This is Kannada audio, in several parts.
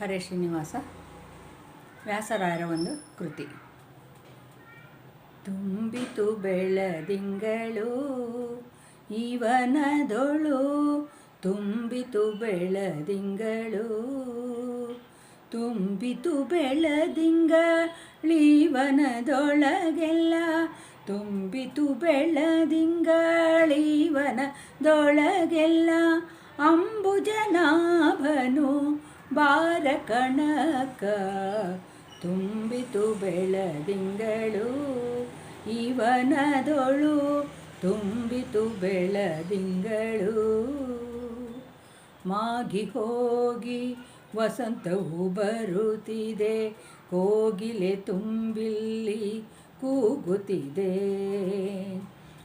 ಹರೇ ಶ್ರೀನಿವಾಸ. ವ್ಯಾಸರಾಯರ ಒಂದು ಕೃತಿ. ತುಂಬಿತು ಬೆಳದಿಂಗಳು ಇವನದೊಳು ತುಂಬಿತು ಬೆಳದಿಂಗಳು, ತುಂಬಿತು ಬೆಳದಿಂಗಳೀವನದೊಳಗೆಲ್ಲ ತುಂಬಿತು ಬೆಳದಿಂಗಳೀವನದೊಳಗೆಲ್ಲ ಅಂಬುಜನಾಭನು ಬಾರ ಕಣಕ ತುಂಬಿತು ಬೆಳದಿಂಗಳು ಇವನದೊಳು ತುಂಬಿತು ಬೆಳದಿಂಗಳು ಮಾಗಿ ಹೋಗಿ ವಸಂತವು ಬರುತ್ತಿದೆ, ಕೋಗಿಲೆ ತುಂಬಿಲ್ಲಿ ಕೂಗುತ್ತಿದೆ.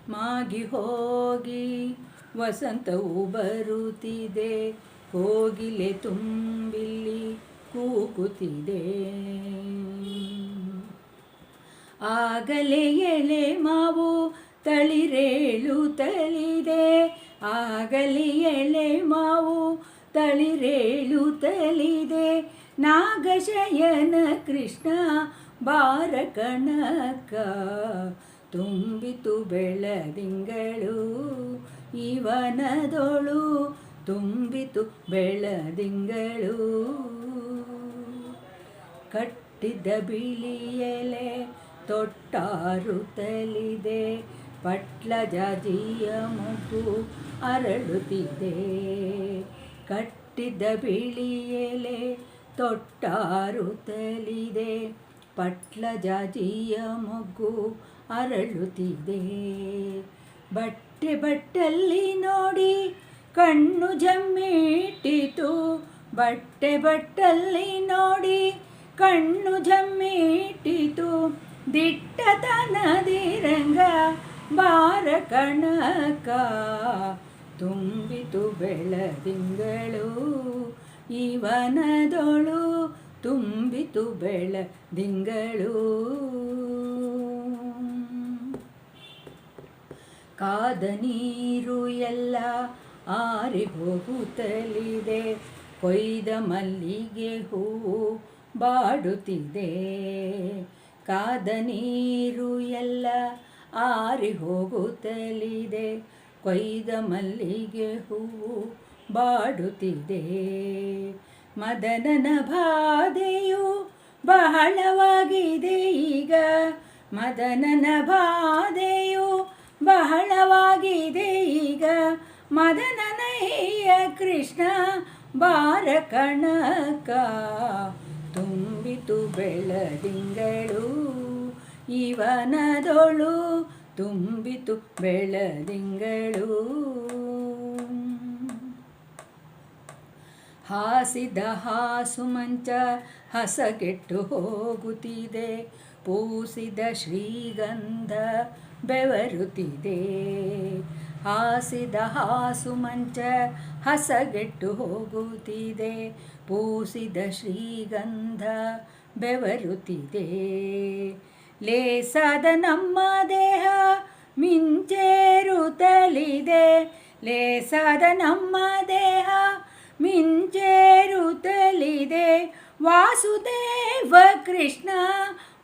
ಮಾಗಿ ಹೋಗಿ ವಸಂತವು ಬರುತ್ತಿದೆ ಕೋಗಿಲೆ ತುಂಬಿಲ್ಲಿ ಕೂಕುತ್ತಿದೆ. ಆಗಲೇ ಎಳೆ ಮಾವು ತಳಿರೇಳು ತಲಿದೆ. ಆಗಲೇ ಎಳೆ ಮಾವು ತಳಿರೇಳು ತಲಿದೆ. ನಾಗಶಯನ ಕೃಷ್ಣ ಬಾರ ಕಣಕ ತುಂಬಿತು ಬೆಳದಿಂಗಳು ಇವನದೊಳು ತುಂಬಿತು ಬೆಳದಿಂಗಳು. ಕಟ್ಟಿದ ಬಿಳಿಯಲೆ ತೊಟ್ಟಾರುತ್ತಲಿದೆ ಪಟ್ಲ ಜಾಜಿಯ ಮಗು ಅರಳುತ್ತಿದೆ. ಕಟ್ಟಿದ ಬಿಳಿಯಲೆ ತೊಟ್ಟಾರುತ್ತಲಿದೆ ಪಟ್ಲ ಜಾಜಿಯ ಮಗು ಅರಳುತ್ತಿದೆ. ಬಟ್ಟೆ ಬಟ್ಟಲ್ಲಿ ನೋಡಿ ಕಣ್ಣು ಜಮ್ಮಿಟ್ಟಿತು. ಬಟ್ಟೆ ಬಟ್ಟಲ್ಲಿ ನೋಡಿ ಕಣ್ಣು ಜಮ್ಮಿಟ್ಟಿತು. ದಿಟ್ಟತನದಿರಂಗ ಬಾರ ಕಣಕ. ತುಂಬಿತು ಬೆಳದಿಂಗಳು, ಇವನದೊಳು ತುಂಬಿತು ಬೆಳದಿಂಗಳು. ಕಾದ ನೀರು ಎಲ್ಲ ಆರಿ ಹೋಗುತ್ತಲಿದೆ ಕೊಯ್ದ ಮಲ್ಲಿಗೆ ಹೂವು ಬಾಡುತ್ತಿದೆ. ಕಾದ ನೀರು ಎಲ್ಲ ಆರಿ ಹೋಗುತ್ತಲಿದೆ ಕೊಯ್ದ ಮಲ್ಲಿಗೆ ಹೂವು ಬಾಡುತ್ತಿದೆ. ಮದನನ ಬಾಧೆಯು ಬಹಳವಾಗಿದೆ ಈಗ, ಮದನನ ಬಾಧೆಯು ಬಹಳವಾಗಿದೆ ಕೃಷ್ಣ ಬಾರ ಕಣಕ ತುಂಬಿತು ಬೆಳದಿಂಗಳು, ಇವನದೊಳು ತುಂಬಿತು ಬೆಳದಿಂಗಳು. ಹಾಸಿದ ಹಾಸು ಮಂಚ ಹಸಗೆಟ್ಟು ಹೋಗುತ್ತಿದೆ, ಪೂಸಿದ ಶ್ರೀಗಂಧ ಬೆವರುತ್ತಿದೆ. ಹಾಸಿದ ಹಾಸು ಮಂಚ ಹಸಗೆಟ್ಟು ಹೋಗುತ್ತಿದೆ. ಪೂಸಿದ ಶ್ರೀಗಂಧ ಬೆವರುತ್ತಿದೆ. ಲೇಸಾದ ನಮ್ಮ ದೇಹ ಮಿಂಚೇರುತ್ತಲಿದೆ. ಲೇಸಾದ ನಮ್ಮ ದೇಹ ಮಿಂಚೇರುತ್ತಲಿದೆ. ವಾಸುದೇವ ಕೃಷ್ಣ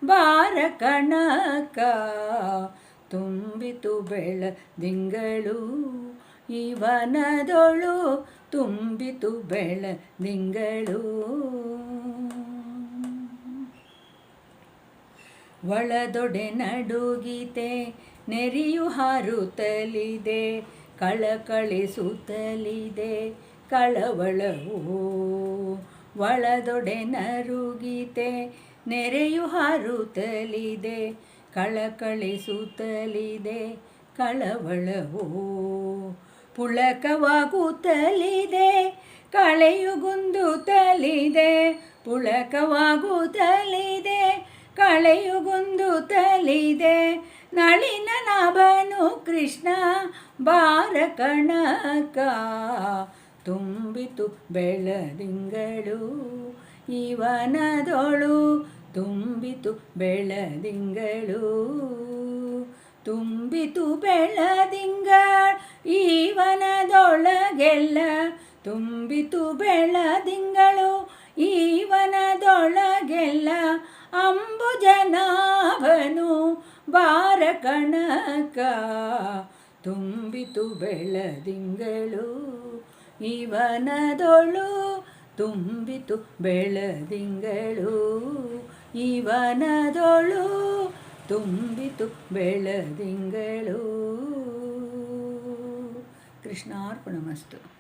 ಬಾರ ಕಣಕ ತುಂಬಿತು ಬೆಳದಿಂಗಳು ಇವನದೊಳು ತುಂಬಿತು ಬೆಳದಿಂಗಳು ಒಳದೊಡೆ ನಡುಗಿತೆ, ನೆರಿಯು ಹಾರುತ್ತಲಿದೆ ಕಳಕಳಿಸುತ್ತಲಿದೆ ಕಳವಳವು. ಒಳದೊಡೆ ನರುಗಿತೆ, ನೆರೆಯು ಹಾರುತ್ತಲಿದೆ ಕಳಕಳಿಸುತ್ತಲಿದೆ ಕಳವಳವು ಪುಳಕವಾಗುತ್ತಲಿದೆ ಕಳೆಯುಗುಂದುತ್ತಲಿದೆ ಪುಳಕವಾಗುತ್ತಲಿದೆ ಕಳೆಯುಗುಂದುತ್ತಲಿದೆ ನಳಿನ ನಾಭನು ಕೃಷ್ಣ ಬಾರ ಕಣಕ ತುಂಬಿತು ಬೆಳದಿಂಗಳು ಇವನದೊಳು ತುಂಬಿತು ಬೆಳದಿಂಗಳು, ತುಂಬಿತು ಬೆಳದಿಂಗಳ, ಈವನದೊಳಗೆಲ್ಲ ತುಂಬಿತು ಬೆಳದಿಂಗಳು, ಈವನದೊಳಗೆಲ್ಲ ಅಂಬುಜನಾಭನು ಬಾರ ಕಣಕ. ತುಂಬಿತು ಬೆಳದಿಂಗಳು ಇವನದೊಳು ತುಂಬಿತು ಬೆಳದಿಂಗಳು ಇವನದೊಳು ತುಂಬಿತು ಬೆಳದಿಂಗಳು. ಕೃಷ್ಣಾರ್ಪಣಮಸ್ತು.